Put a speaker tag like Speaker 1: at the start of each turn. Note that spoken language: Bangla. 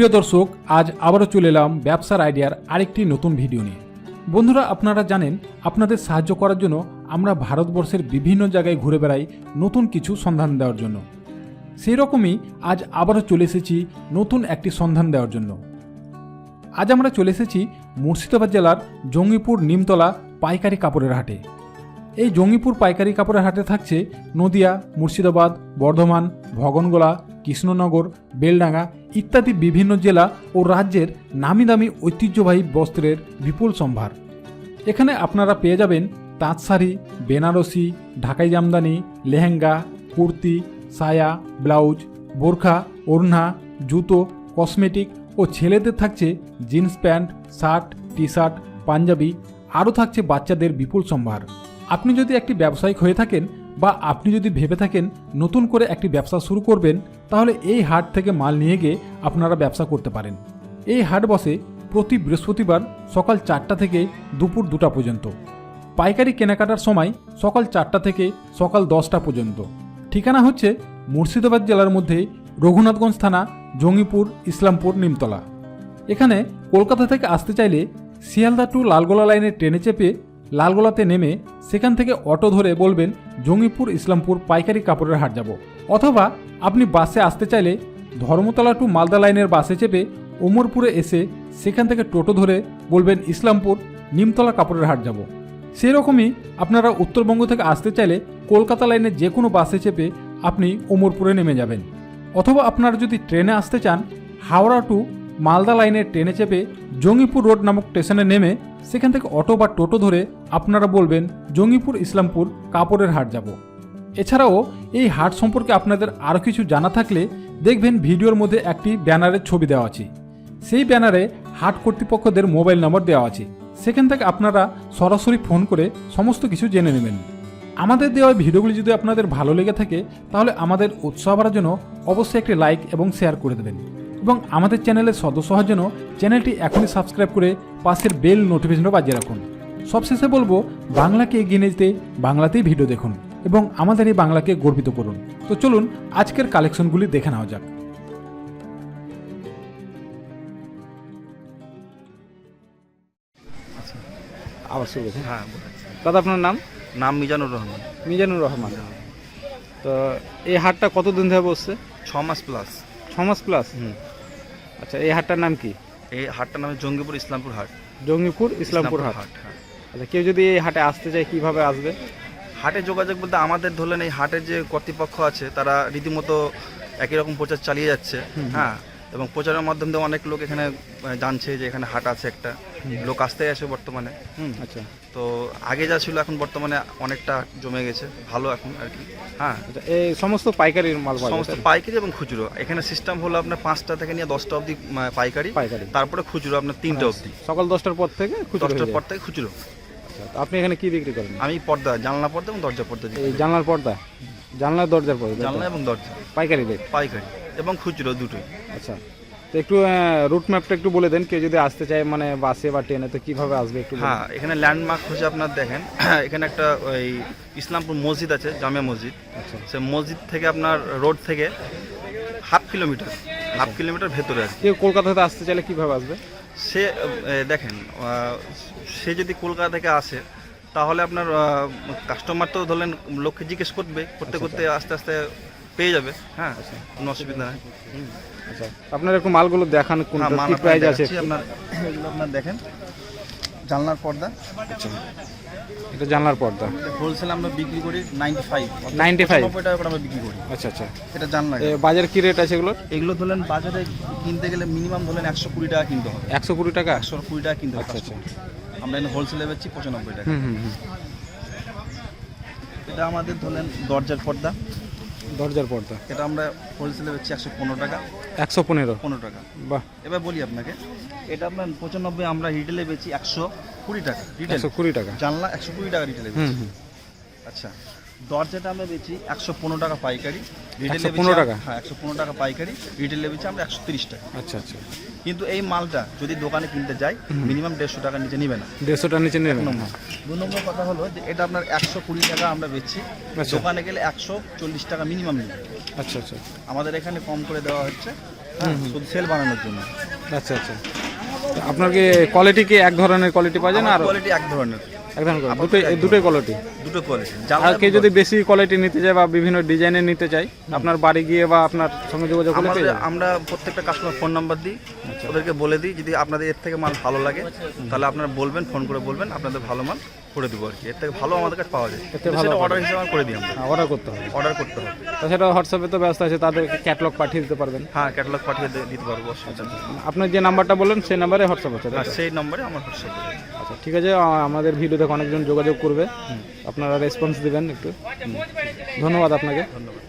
Speaker 1: প্রিয় দর্শক, আজ আবারও চলে এলাম ব্যবসার আইডিয়ার আরেকটি নতুন ভিডিও নিয়ে। বন্ধুরা, আপনারা জানেন, আপনাদের সাহায্য করার জন্য আমরা ভারতবর্ষের বিভিন্ন জায়গায় ঘুরে বেড়াই নতুন কিছু সন্ধান দেওয়ার জন্য। সেই রকমই আজ আবারও চলে এসেছি নতুন একটি সন্ধান দেওয়ার জন্য। আজ আমরা চলে এসেছি মুর্শিদাবাদ জেলার জঙ্গিপুর নিমতলা পাইকারি কাপড়ের হাটে। এই জঙ্গিপুর পাইকারি কাপড়ের হাটে থাকছে নদিয়া, মুর্শিদাবাদ, বর্ধমান, ভগনগোলা কৃষ্ণনগর, বেলডাঙ্গা ইত্যাদি বিভিন্ন জেলা ও রাজ্যের নামি দামি ঐতিহ্যবাহী বস্ত্রের বিপুল সম্ভার। এখানে আপনারা পেয়ে যাবেন তাঁত শাড়ি বেনারসি, ঢাকাই জামদানি, লেহেঙ্গা, কুর্তি, সায়া, ব্লাউজ, বোরখা, ওড়না, জুতো, কসমেটিক ও ছেলেদের থাকছে jeans pant, shirt T shirt Punjabi, আরও থাকছে বাচ্চাদের বিপুল সম্ভার। আপনি যদি একটি ব্যবসায়িক হয়ে থাকেন বা আপনি যদি ভেবে থাকেন নতুন করে একটি ব্যবসা শুরু করবেন, তাহলে এই হাট থেকে মাল নিয়ে গিয়ে আপনারা ব্যবসা করতে পারেন। এই হাট বসে প্রতি বৃহস্পতিবার সকাল চারটা থেকে দুপুর দুটা পর্যন্ত। পাইকারি কেনাকাটার সময় সকাল চারটা থেকে সকাল দশটা পর্যন্ত। ঠিকানা হচ্ছে মুর্শিদাবাদ জেলার মধ্যে রঘুনাথগঞ্জ থানা, জঙ্গিপুর, ইসলামপুর, নিমতলা। এখানে কলকাতা থেকে আসতে চাইলে শিয়ালদা টু লালগোলা লাইনের ট্রেনে চেপে লালগোলাতে নেমে সেখান থেকে অটো ধরে বলবেন, জঙ্গিপুর ইসলামপুর পাইকারি কাপড়ের হাট যাব। অথবা আপনি বাসে আসতে চাইলে ধর্মতলা টু মালদা লাইনের বাসে চেপে ওমরপুরে এসে সেখান থেকে টোটো ধরে বলবেন, ইসলামপুর নিমতলা কাপড়ের হাট যাব। সেই রকমই আপনারা উত্তরবঙ্গ থেকে আসতে চাইলে কলকাতা লাইনের যে কোনো বাসে চেপে আপনি ওমরপুরে নেমে যাবেন। অথবা আপনারা যদি ট্রেনে আসতে চান, হাওড়া টু মালদা লাইনের ট্রেনে চেপে জঙ্গিপুর রোড নামক স্টেশনে নেমে সেখান থেকে অটো বা টোটো ধরে আপনারা বলবেন, জঙ্গিপুর, ইসলামপুর, কাপড়ের হাট যাব। এছাড়াও এই হাট সম্পর্কে আপনাদের আরও কিছু জানা থাকলে দেখবেন ভিডিওর মধ্যে একটি ব্যানারের ছবি দেওয়া আছে। সেই ব্যানারে হাট কর্তৃপক্ষদের মোবাইল নম্বর দেওয়া আছে। সেখান থেকে আপনারা সরাসরি ফোন করে সমস্ত কিছু জেনে নেবেন। আমাদের দেওয়া ভিডিওগুলি যদি আপনাদের ভালো লেগে থাকে, তাহলে আমাদের উৎসাহ বাড়ার জন্য অবশ্যই একটি লাইক এবং শেয়ার করে দেবেন। এবং আমাদের চ্যানেলের সদস্য হওয়ার জন্য চ্যানেলটি এখনই সাবস্ক্রাইব করে পাশের বেল নোটিফিকেশনও বাজিয়ে রাখুন। সবশেষে বলব বাংলাকে এগিয়ে নিয়ে যেতে বাংলাতেই ভিডিও দেখুন এবং আমাদের এই বাংলাকে গর্বিত করুন। তো চলুন আজকের কালেকশনগুলি দেখে নেওয়া যাক।
Speaker 2: আবার শুরু
Speaker 3: হ্যাঁ
Speaker 2: দাদা আপনার নাম?
Speaker 3: নাম মিজানুর রহমান।
Speaker 2: মিজানুর রহমান। তো এই হাটটা কতদিন ধরে বসছে?
Speaker 3: ছ মাস প্লাস।
Speaker 2: ক্লাস প্লাস আচ্ছা এই হাটটার নাম কি?
Speaker 3: এই হাটটার নাম জঙ্গিপুর ইসলামপুর হাট।
Speaker 2: জঙ্গিপুর ইসলামপুর হাট।
Speaker 3: হাট হ্যাঁ।
Speaker 2: আচ্ছা কেউ যদি এই হাটে আসতে চায় কীভাবে আসবে?
Speaker 3: হাটে যোগাযোগ বলতে আমাদের ধরলেন এই হাটের যে কর্তৃপক্ষ আছে তারা রীতিমতো একই রকম প্রচার চালিয়ে যাচ্ছে হ্যাঁ। এবং প্রচারের মাধ্যমে দিয়ে অনেক লোক এখানে জানছে যে এখানে হাট আছে একটা। লোক আসতেই আসে বর্তমানে। হুম?
Speaker 2: আচ্ছা।
Speaker 3: তো আগে যা ছিল এখন বর্তমানে অনেকটা জমে গেছে। ভালো এখন আর কি। হ্যাঁ।
Speaker 2: আচ্ছা এই সমস্ত পাইকারির মাল
Speaker 3: সমস্ত পাইকারি এবং খুচরো। এখানে সিস্টেম হলো আপনার পাঁচটা থেকে নিয়ে দশটা অবধি পাইকারি।
Speaker 2: পাইকারি।
Speaker 3: তারপরে খুচরো আপনার তিনটে অবধি।
Speaker 2: সকাল দশটার পর থেকে
Speaker 3: দশটার পর থেকে খুচরো।
Speaker 2: আচ্ছা, আপনি এখানে কি বিক্রি করেন?
Speaker 3: আমি পর্দা জানলা পর্দা এবং দরজা পর্দা
Speaker 2: এই জানলার পর্দা? জানলার দরজার পর্দা
Speaker 3: জানলা এবং দরজা।
Speaker 2: পাইকারি রেট?
Speaker 3: পাইকারি। এবং খুচরো দুটোই।
Speaker 2: আচ্ছা। তো একটু রুট ম্যাপটা একটু বলে দেন কেউ যদি আসতে চায় মানে বাসে বা ট্রেনে তো কীভাবে আসবে একটু
Speaker 3: হ্যাঁ এখানে ল্যান্ডমার্ক হচ্ছে আপনার দেখেন। এখানে একটা ওই ইসলামপুর মসজিদ আছে জামে মসজিদ।
Speaker 2: আচ্ছা।
Speaker 3: সে মসজিদ থেকে আপনার রোড থেকে হাফ কিলোমিটার হাফ কিলোমিটার ভেতরে আছে
Speaker 2: কেউ কলকাতাতে আসতে চাইলে কীভাবে আসবে?
Speaker 3: সে দেখেন সে যদি কলকাতা থেকে আসে তাহলে আপনার কাস্টমার তো ধরলেন লোককে জিজ্ঞেস করবে করতে করতে আস্তে আস্তে পেয়ে যাবে। হ্যাঁ কোনো অসুবিধা নেই।
Speaker 2: আচ্ছা আপনার একটু মালগুলো দেখান কোনটা
Speaker 3: হ্যাঁ,
Speaker 2: কি প্রাইস আছে?
Speaker 3: আপনার এগুলো আপনার দেখেন। জানলার পর্দা।
Speaker 2: আচ্ছা এটা জানলার পর্দা।
Speaker 3: হোলসেল আমরা বিক্রি করি নাইনটি ফাইভ
Speaker 2: 95
Speaker 3: নব্বই টাকা করে আমরা বিক্রি করি।
Speaker 2: আচ্ছা আচ্ছা।
Speaker 3: এটা জানলা
Speaker 2: এ, বাজার কি রেট আছে এগুলোর?
Speaker 3: এগুলো ধরলেন বাজারে কিনতে গেলে মিনিমাম একশো কুড়ি টাকা কিনতে হবে।
Speaker 2: একশো কুড়ি টাকা?
Speaker 3: একশো কুড়ি টাকা কিনতে হবে
Speaker 2: আচ্ছা আচ্ছা।
Speaker 3: আমরা এখানে হোলসেলে বেচছি পঁচানব্বই টাকা।
Speaker 2: হুম হুম
Speaker 3: এটা আমাদের ধরলেন দরজার পর্দা।
Speaker 2: দরজার পর্দা।
Speaker 3: এটা আমরা হোলসেলে বেচছি একশো পনেরো টাকা।
Speaker 2: একশো পনেরো?
Speaker 3: পনেরো টাকা।
Speaker 2: বাহ।
Speaker 3: এবার বলি আপনাকে এটা আপনার পঁচানব্বই আমরা রিটেলে বেচি একশো কুড়ি টাকা রিটেল
Speaker 2: একশো কুড়ি টাকা।
Speaker 3: জানলা একশো কুড়ি টাকা রিটেলে আচ্ছা। দরজাটা আমরা বেচি একশো পনেরো টাকা পাইকারি। রিটেলে
Speaker 2: 115 টাকা?
Speaker 3: হ্যাঁ একশো পনেরো টাকা পাইকারি। রিটেলে বেচি আমরা একশো তিরিশ টাকা।
Speaker 2: আচ্ছা আচ্ছা।
Speaker 3: কিন্তু এই মালটা যদি দোকানে কিনতে যাই মিনিমাম দেড়শো টাকার নিচে নিবে না।
Speaker 2: দেড়শোটার নিচে নেবেন
Speaker 3: নম্বর। দু নম্বর কথা হলো যে এটা আপনার একশো কুড়ি টাকা আমরা বেচছি
Speaker 2: আচ্ছা।
Speaker 3: দোকানে গেলে একশো চল্লিশ টাকা মিনিমাম নিবে।
Speaker 2: আচ্ছা আচ্ছা।
Speaker 3: আমাদের এখানে কম করে দেওয়া হচ্ছে। হ্যাঁ শুধু সেল বানানোর জন্য।
Speaker 2: আচ্ছা আচ্ছা। আপনার কি কোয়ালিটি কি এক ধরনের কোয়ালিটি পাওয়া যায় না আর?
Speaker 3: কোয়ালিটি এক ধরনের।
Speaker 2: দুটোই কোয়ালিটি
Speaker 3: দুটো কোয়ালিটি
Speaker 2: আর কেউ যদি বেশি কোয়ালিটি নিতে চায় বা বিভিন্ন ডিজাইনের নিতে চায় আপনার বাড়ি গিয়ে বা আপনার সঙ্গে যোগাযোগ করতে
Speaker 3: আমরা প্রত্যেকটা কাস্টমার ফোন নাম্বার দিই ওদেরকে বলে দিই যদি আপনাদের এর থেকে মাল ভালো লাগে তাহলে আপনারা বলবেন ফোন করে বলবেন আপনাদের ভালো মাল করে দেবো আর কি। এর থেকে ভালো আমাদের কাছে পাওয়া যায়।
Speaker 2: ভালো
Speaker 3: সেটা অর্ডার হিসেবে করে দিই আমরা।
Speaker 2: অর্ডার করতে হবে।
Speaker 3: অর্ডার করতে হবে।
Speaker 2: তাছাড়া হোয়াটসঅ্যাপে তো ব্যবস্থা আছে তাদেরকে ক্যাটলগ পাঠিয়ে দিতে পারবেন।
Speaker 3: হ্যাঁ ক্যাটালগ পাঠিয়ে দে- দিতে পারব অসুবিধা নেই।
Speaker 2: আপনার যে নাম্বারটা বললেন সেই নাম্বারে হোয়াটসঅ্যাপ আছে তাই
Speaker 3: আর
Speaker 2: তো?
Speaker 3: সেই নম্বরে আমার হোয়াটসঅ্যাপ
Speaker 2: আচ্ছা ঠিক আছে আ- আমাদের ভিডিও দেখে অনেকজন যোগাযোগ করবে। আপনারা রেসপন্স দিবেন একটু। ধন্যবাদ আপনাকে।
Speaker 3: ধন্যবাদ।